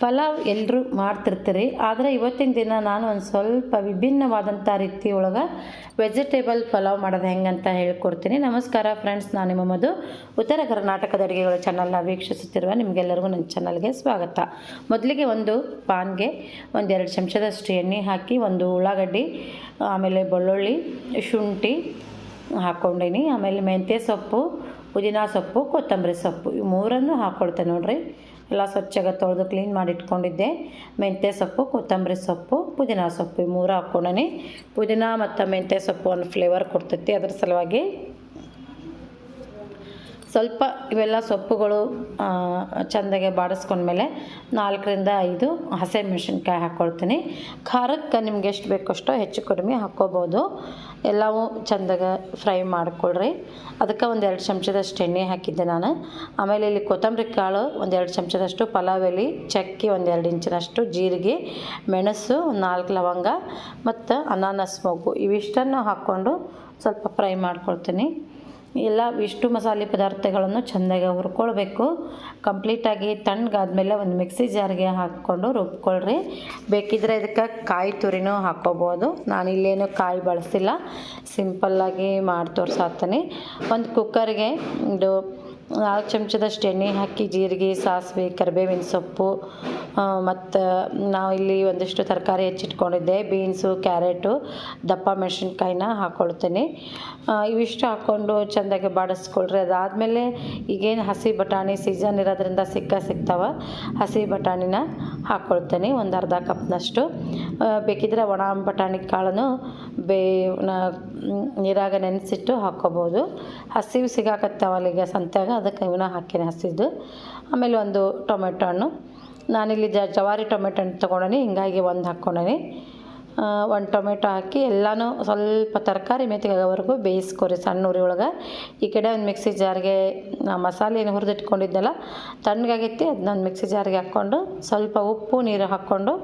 ಪಲಾವ್ ಎಲ್ಲರೂ ಮಾಡ್ತಿರ್ತೀರಿ. ಆದರೆ ಇವತ್ತಿನ ದಿನ ನಾನು ಒಂದು ಸ್ವಲ್ಪ ವಿಭಿನ್ನವಾದಂಥ ರೀತಿ ಒಳಗೆ ವೆಜಿಟೇಬಲ್ ಪಲಾವ್ ಮಾಡೋದು ಹೆಂಗಂತ ಹೇಳ್ಕೊಡ್ತೀನಿ. ನಮಸ್ಕಾರ ಫ್ರೆಂಡ್ಸ್ ನಾನು ನಿಮ್ಮ ಮಧು. ಉತ್ತರ ಕರ್ನಾಟಕದ ಅಡುಗೆಗಳ ಚಾನಲ್ನ ವೀಕ್ಷಿಸುತ್ತಿರುವ ನಿಮಗೆಲ್ಲರಿಗೂ ನನ್ನ ಚಾನಲ್ಗೆ ಸ್ವಾಗತ. ಮೊದಲಿಗೆ ಒಂದು ಪಾನ್ಗೆ ಒಂದೆರಡು ಚಮಚದಷ್ಟು ಎಣ್ಣೆ ಹಾಕಿ, ಒಂದು ಉಳ್ಳಾಗಡ್ಡಿ, ಆಮೇಲೆ ಬೆಳ್ಳುಳ್ಳಿ, ಶುಂಠಿ ಹಾಕ್ಕೊಂಡೀನಿ. ಆಮೇಲೆ ಮೆಂತ್ಯ ಸೊಪ್ಪು, ಪುದೀನ ಸೊಪ್ಪು, ಕೊತ್ತಂಬರಿ ಸೊಪ್ಪು ಇವು ಮೂರನ್ನು ಹಾಕ್ಕೊಳ್ತೇನೆ ನೋಡ್ರಿ. ಎಲ್ಲ ಸ್ವಚ್ಛಾಗಿ ತೊಳೆದು ಕ್ಲೀನ್ ಮಾಡಿ ಇಟ್ಕೊಂಡಿದ್ದೆ. ಮೆಂತ್ಯ ಸೊಪ್ಪು, ಕೊತ್ತಂಬರಿ ಸೊಪ್ಪು, ಪುದೀನ ಸೊಪ್ಪು ಮೂರು ಹಾಕ್ಕೊಂಡಿ ಪುದೀನ ಮತ್ತು ಮೆಂತ್ಯ ಸೊಪ್ಪು ಒಂದು ಫ್ಲೇವರ್ ಕೊಡ್ತೈತಿ. ಅದ್ರ ಸಲುವಾಗಿ ಸ್ವಲ್ಪ ಇವೆಲ್ಲ ಸೊಪ್ಪುಗಳು ಚಂದಗೆ ಬಾಡಿಸ್ಕೊಂಡ್ಮೇಲೆ ನಾಲ್ಕರಿಂದ ಐದು ಹಸಿಮೆಣಸಿನ್ಕಾಯಿ ಹಾಕ್ಕೊಳ್ತೀನಿ. ಖಾರಕ್ಕೆ ನಿಮ್ಗೆ ಎಷ್ಟು ಬೇಕಷ್ಟೋ ಹೆಚ್ಚು ಕಡಿಮೆ ಹಾಕ್ಕೋಬೋದು. ಎಲ್ಲವೂ ಚೆಂದಾಗೆ ಫ್ರೈ ಮಾಡ್ಕೊಳ್ರಿ. ಅದಕ್ಕೆ ಒಂದು ಎರಡು ಚಮಚದಷ್ಟು ಎಣ್ಣೆ ಹಾಕಿದ್ದೆ ನಾನು. ಆಮೇಲೆ ಇಲ್ಲಿ ಕೊತ್ತಂಬರಿ ಕಾಳು ಒಂದೆರಡು ಚಮಚದಷ್ಟು, ಪಲಾವ್ ಎಲೆ, ಚಕ್ಕಿ ಒಂದೆರಡು ಇಂಚಿನಷ್ಟು, ಜೀರಿಗೆ, ಮೆಣಸು, ನಾಲ್ಕು ಲವಂಗ ಮತ್ತು ಅನಾನಸ್ ಮೊಗ್ಗು. ಇವಿಷ್ಟನ್ನು ಹಾಕ್ಕೊಂಡು ಸ್ವಲ್ಪ ಫ್ರೈ ಮಾಡ್ಕೊಳ್ತೀನಿ. ಎಲ್ಲ ಇಷ್ಟು ಮಸಾಲೆ ಪದಾರ್ಥಗಳನ್ನು ಚೆಂದಾಗಿ ಹುರ್ಕೊಳ್ಬೇಕು. ಕಂಪ್ಲೀಟಾಗಿ ತಣ್ಣಗಾದ್ಮೇಲೆ ಒಂದು ಮಿಕ್ಸಿ ಜಾರ್ಗೆ ಹಾಕ್ಕೊಂಡು ರುಬ್ಕೊಳ್ರಿ. ಬೇಕಿದ್ರೆ ಇದಕ್ಕೆ ಕಾಯಿ ತುರಿನೂ ಹಾಕ್ಕೋಬೋದು. ನಾನು ಇಲ್ಲೇನು ಕಾಯಿ ಬಳಸಿಲ್ಲ. ಸಿಂಪಲ್ಲಾಗಿ ಮಾಡಿ ತೋರ್ಸಾತೀನಿ ಒಂದು ಕುಕ್ಕರ್ಗೆ ಒಂದು ನಾಲ್ಕು ಚಮಚದಷ್ಟು ಎಣ್ಣೆ ಹಾಕಿ ಜೀರಿಗೆ, ಸಾಸಿವೆ, ಕರಿಬೇವಿನ ಸೊಪ್ಪು ಮತ್ತು ನಾವು ಇಲ್ಲಿ ಒಂದಿಷ್ಟು ತರಕಾರಿ ಹೆಚ್ಚಿಟ್ಕೊಂಡಿದ್ದೆ, ಬೀನ್ಸು, ಕ್ಯಾರೆಟು, ದಪ್ಪ ಮೆಣಸಿನ್ಕಾಯಿನ ಹಾಕ್ಕೊಳ್ತೀನಿ ಇವಿಷ್ಟು ಹಾಕ್ಕೊಂಡು ಚೆಂದಾಗಿ ಬಾಡಿಸ್ಕೊಳ್ರಿ. ಅದಾದಮೇಲೆ ಈಗೇನು ಹಸಿ ಬಟಾಣಿ ಸೀಸನ್ ಇರೋದ್ರಿಂದ ಸಿಕ್ಕ ಸಿಗ್ತಾವ, ಹಸಿ ಬಟಾಣಿನ ಹಾಕ್ಕೊಳ್ತೀನಿ ಒಂದು ಅರ್ಧ ಕಪ್ನಷ್ಟು. ಬೇಕಿದ್ರೆ ಒಣ ಬಟಾಣಿ ಕಾಳನ್ನು ಬೇ ನೀರಾಗ ನೆನೆಸಿಟ್ಟು ಹಾಕ್ಕೋಬೋದು ಹಸಿವು ಸಿಗಾಕತ್ತಾವಲ್ಲಿಗೆ ಸಂತ್ಯಾಗ. ಅದಕ್ಕೆ ಇವನ್ನ ಹಾಕಿನಿ ಹಸಿದು ಆಮೇಲೆ ಒಂದು ಟೊಮೆಟೊ ಹಣ್ಣು. ನಾನಿಲ್ಲಿ ಜ ಜವಾರಿ ಟೊಮೆಟೊ ಹಣ್ಣು ತೊಗೊಂಡೀನಿ, ಹಿಂಗಾಗಿ ಒಂದು ಹಾಕ್ಕೊಂಡೀನಿ. ಒಂದು ಟೊಮೆಟೊ ಹಾಕಿ ಎಲ್ಲನೂ ಸ್ವಲ್ಪ ತರಕಾರಿ ಮೆತ್ತಿಗಾಗೋವರೆಗೂ ಬೇಯಿಸ್ಕೊರಿ ಸಣ್ಣ ಉರಿ ಒಳಗೆ. ಈ ಕಡೆ ಒಂದು ಮಿಕ್ಸಿ ಜಾರಿಗೆ ಮಸಾಲೆ ಏನು ಹುರಿದಿಟ್ಕೊಂಡಿದ್ದೆಲ್ಲ ತಣ್ಣಗಾಗೈತಿ ಅದನ್ನ ಒಂದು ಮಿಕ್ಸಿ ಜಾರಿಗೆ ಹಾಕ್ಕೊಂಡು ಸ್ವಲ್ಪ ಉಪ್ಪು, ನೀರು ಹಾಕ್ಕೊಂಡು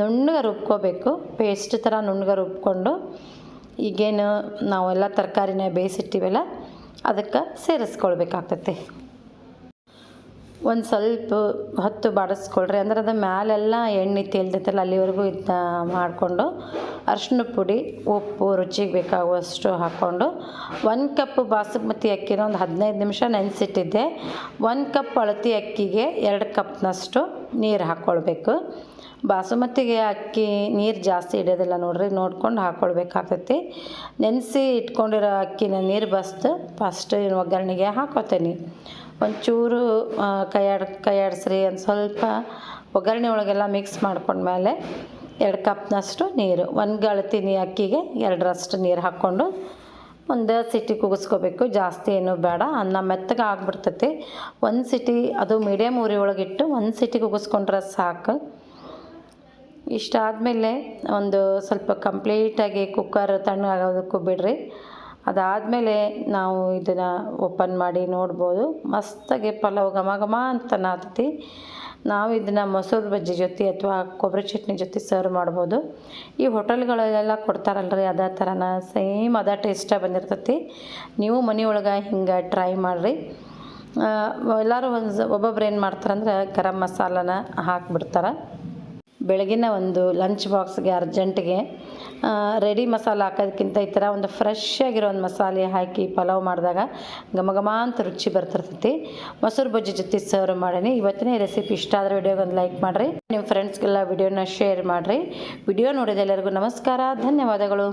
ನುಣ್ಣಗೆ ರುಬ್ಕೋಬೇಕು. ಪೇಸ್ಟ್ ಥರ ನುಣ್ಣಗೆ ರುಬ್ಕೊಂಡು ಈಗೇನು ನಾವೆಲ್ಲ ತರಕಾರಿನ ಬೇಯಿಸಿಟ್ಟಿವಲ್ಲ ಅದಕ್ಕೆ ಸೇರಿಸ್ಕೊಳ್ಬೇಕಾಗ್ತೈತಿ. ಒಂದು ಸ್ವಲ್ಪ ಹೊತ್ತು ಬಾಡಿಸ್ಕೊಳ್ರಿ, ಅಂದ್ರೆ ಅದು ಮ್ಯಾಲೆಲ್ಲ ಎಣ್ಣೆ ತೇಲ್ತೈತಲ್ಲ ಅಲ್ಲಿವರೆಗೂ ಇದನ್ನ ಮಾಡಿಕೊಂಡು ಅರಿಶಿನ ಪುಡಿ, ಉಪ್ಪು ರುಚಿಗೆ ಬೇಕಾಗುವಷ್ಟು ಹಾಕ್ಕೊಂಡು ಒಂದು ಕಪ್ ಬಾಸುಮತಿ ಅಕ್ಕಿನ ಒಂದು ಹದಿನೈದು ನಿಮಿಷ ನೆನೆಸಿಟ್ಟಿದ್ದೆ. ಒಂದು ಕಪ್ ಅಳತಿ ಅಕ್ಕಿಗೆ ಎರಡು ಕಪ್ನಷ್ಟು ನೀರು ಹಾಕ್ಕೊಳ್ಬೇಕು ಬಾಸುಮತಿಗೆ ಅಕ್ಕಿ ನೀರು ಜಾಸ್ತಿ ಇಡೋದಿಲ್ಲ ನೋಡ್ರಿ, ನೋಡ್ಕೊಂಡು ಹಾಕ್ಕೊಳ್ಬೇಕಾಗ್ತೈತಿ ನೆನೆಸಿ ಇಟ್ಕೊಂಡಿರೋ ಅಕ್ಕಿನ ನೀರು ಬಸ್ದು ಫಸ್ಟ್ ಒಗ್ಗರಣೆಗೆ ಹಾಕೋತೀನಿ. ಒಂಚೂರು ಕೈಯಾಡ್, ಕೈಯಾಡಿಸ್ರಿ ಒಂದು ಸ್ವಲ್ಪ ಒಗ್ಗರಣೆ ಒಳಗೆಲ್ಲ ಮಿಕ್ಸ್ ಮಾಡ್ಕೊಂಡ್ಮೇಲೆ ಎರಡು ಕಪ್ನಷ್ಟು ನೀರು, ಒಂದು ಗಳತೀನಿ ಅಕ್ಕಿಗೆ ಎರಡರಷ್ಟು ನೀರು ಹಾಕ್ಕೊಂಡು ಒಂದು ಸಿಟಿ ಕುಗಿಸ್ಕೋಬೇಕು. ಜಾಸ್ತಿ ಏನು ಬೇಡ, ಅನ್ನ ಮೆತ್ತಗೆ ಆಗ್ಬಿಡ್ತೈತಿ. ಒಂದು ಸಿಟಿ, ಅದು ಮೀಡಿಯಮ್ ಉರಿ ಒಳಗಿಟ್ಟು ಒಂದು ಸಿಟಿ ಕುಗಿಸ್ಕೊಂಡ್ರೆ ಸಾಕು. ಇಷ್ಟಾದಮೇಲೆ ಒಂದು ಸ್ವಲ್ಪ ಕಂಪ್ಲೀಟಾಗಿ ಕುಕ್ಕರ್ ತಣ್ಣಗಾಗೋದಕ್ಕೂ ಬಿಡ್ರಿ. ಅದಾದಮೇಲೆ ನಾವು ಇದನ್ನು ಓಪನ್ ಮಾಡಿ ನೋಡ್ಬೋದು. ಮಸ್ತಾಗಿ ಪಲಾವ್ ಘಮ ಘಮ ಅಂತ ನಾವು ಇದನ್ನು ಮೊಸರು ಬಜ್ಜಿ ಜೊತೆ ಅಥವಾ ಕೊಬ್ಬರಿ ಚಟ್ನಿ ಜೊತೆ ಸರ್ವ್ ಮಾಡ್ಬೋದು. ಈ ಹೋಟೆಲ್ಗಳಲ್ಲೆಲ್ಲ ಕೊಡ್ತಾರಲ್ರಿ, ಅದೇ ಥರನ ಸೇಮ್ ಅದ ಟೇಸ್ಟ ಬಂದಿರ್ತೈತಿ. ನೀವು ಮನೆಯೊಳಗೆ ಹಿಂಗೆ ಟ್ರೈ ಮಾಡಿರಿ. ಎಲ್ಲರೂ ಒಂದು ಒಬ್ಬೊಬ್ರು ಏನು ಮಾಡ್ತಾರಂದ್ರೆ ಗರಂ ಮಸಾಲನ ಹಾಕಿಬಿಡ್ತಾರೆ. ಬೆಳಗಿನ ಒಂದು ಲಂಚ್ ಬಾಕ್ಸ್ಗೆ ಅರ್ಜೆಂಟ್ಗೆ ರೆಡಿ ಮಸಾಲ ಹಾಕೋದಕ್ಕಿಂತ ಈ ಥರ ಒಂದು ಫ್ರೆಶ್ ಆಗಿರೋ ಒಂದು ಮಸಾಲೆ ಹಾಕಿ ಪಲಾವ್ ಮಾಡಿದಾಗ ಘಮ ಘಮ ಅಂತ ರುಚಿ ಬರ್ತಿರ್ತೈತಿ. ಮೊಸರು ಬಜ್ಜಿ ಜೊತೆ ಸರ್ವ್ ಮಾಡೀನಿ. ಇವತ್ತಿನ ರೆಸಿಪಿ ಇಷ್ಟ ಆದರೆ ವಿಡಿಯೋಗೆ ಒಂದು ಲೈಕ್ ಮಾಡಿರಿ. ನಿಮ್ಮ ಫ್ರೆಂಡ್ಸ್ಗೆಲ್ಲ ವಿಡಿಯೋನ ಶೇರ್ ಮಾಡಿರಿ. ವಿಡಿಯೋ ನೋಡಿದ ಎಲ್ಲರಿಗೂ ನಮಸ್ಕಾರ. ಧನ್ಯವಾದಗಳು.